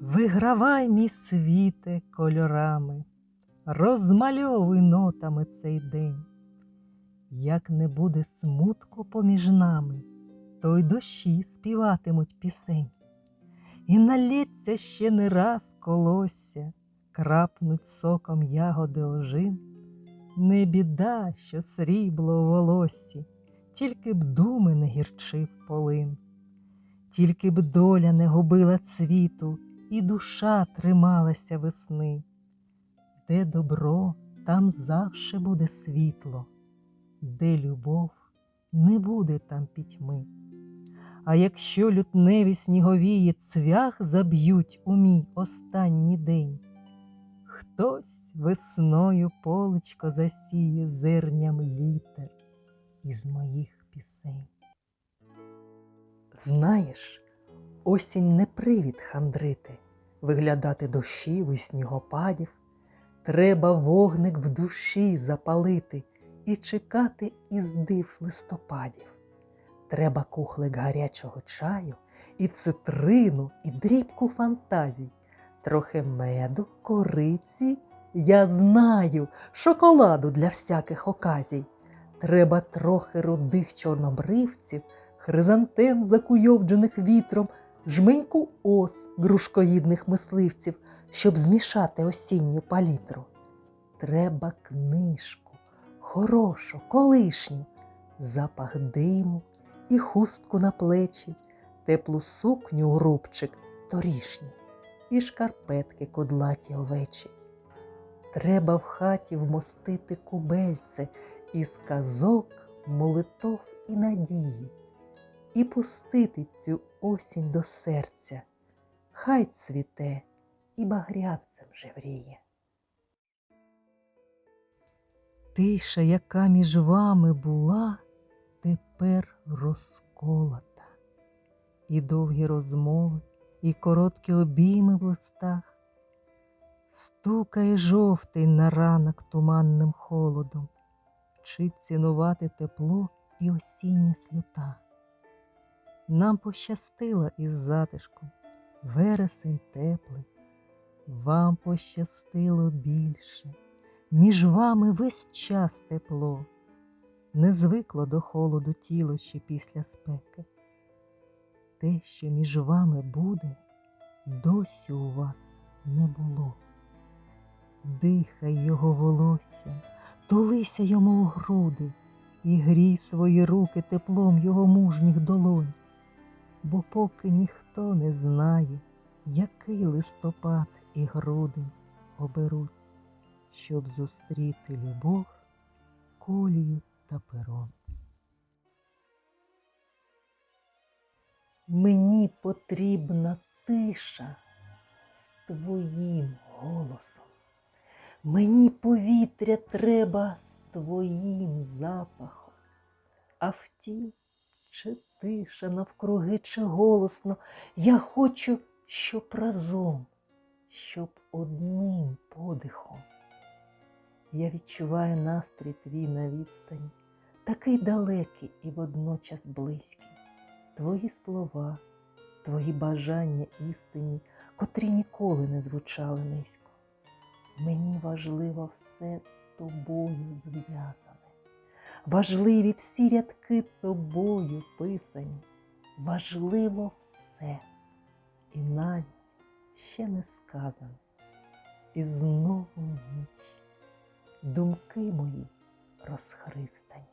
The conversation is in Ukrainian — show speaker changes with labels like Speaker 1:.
Speaker 1: Вигравай, мій світе, кольорами, розмальовуй нотами цей день. Як не буде смутку поміж нами, то й дощі співатимуть пісень. І налється ще не раз колосся, крапнуть соком ягоди ожин. Не біда, що срібло у волоссі, тільки б думи не гірчив полин, тільки б доля не губила цвіту, і душа трималася весни. Де добро, там завше буде світло, де любов, не буде там пітьми. А якщо лютневі сніговії цвях заб'ють у мій останній день, хтось весною полечко засіє зерням літер із моїх пісень. Знаєш, осінь не привід хандрити, виглядати дощів і снігопадів. Треба вогник в душі запалити і чекати із див листопадів. Треба кухлик гарячого чаю, і цитрину, і дрібку фантазій, трохи меду, кориці, я знаю, шоколаду для всяких оказій. Треба трохи рудих чорнобривців, хризантем, закуйовджених вітром, жменьку ос грушкоїдних мисливців, щоб змішати осінню палітру. Треба книжку, хорошу, колишню, запах диму і хустку на плечі, теплу сукню у рубчик торішню, і шкарпетки кудлаті овечі. Треба в хаті вмостити кубельце із казок, молитов і надії, і пустити цю осінь до серця, хай цвіте і багрянцем жевріє. Тиша, яка між вами була, тепер розколота, і довгі розмови, і короткі обійми в листах. Стукає жовтий на ранок туманним холодом, вчить цінувати тепло і осінні сльота. Нам пощастило із затишком, вересень теплий, вам пощастило більше, між вами весь час тепло, не звикло до холоду тіло ще після спеки. Те, що між вами буде, досі у вас не було. Дихай його волосся, тулися йому у груди і грій свої руки теплом його мужніх долонь, бо поки ніхто не знає, який листопад і грудень оберуть, щоб зустріти любов, колію та перон. Мені потрібна тиша з твоїм голосом. Мені повітря треба з твоїм запахом. А втім, чи тиша навкруги, чи голосно, я хочу, щоб разом, щоб одним подихом. Я відчуваю настрій твій на відстані, такий далекий і водночас близький. Твої слова, твої бажання істинні, котрі ніколи не звучали низько. Мені важливо все з тобою зв'язане, важливі всі рядки тобою писані, важливо все, і навіть ще не сказане. І знову ніч, думки мої розхристані.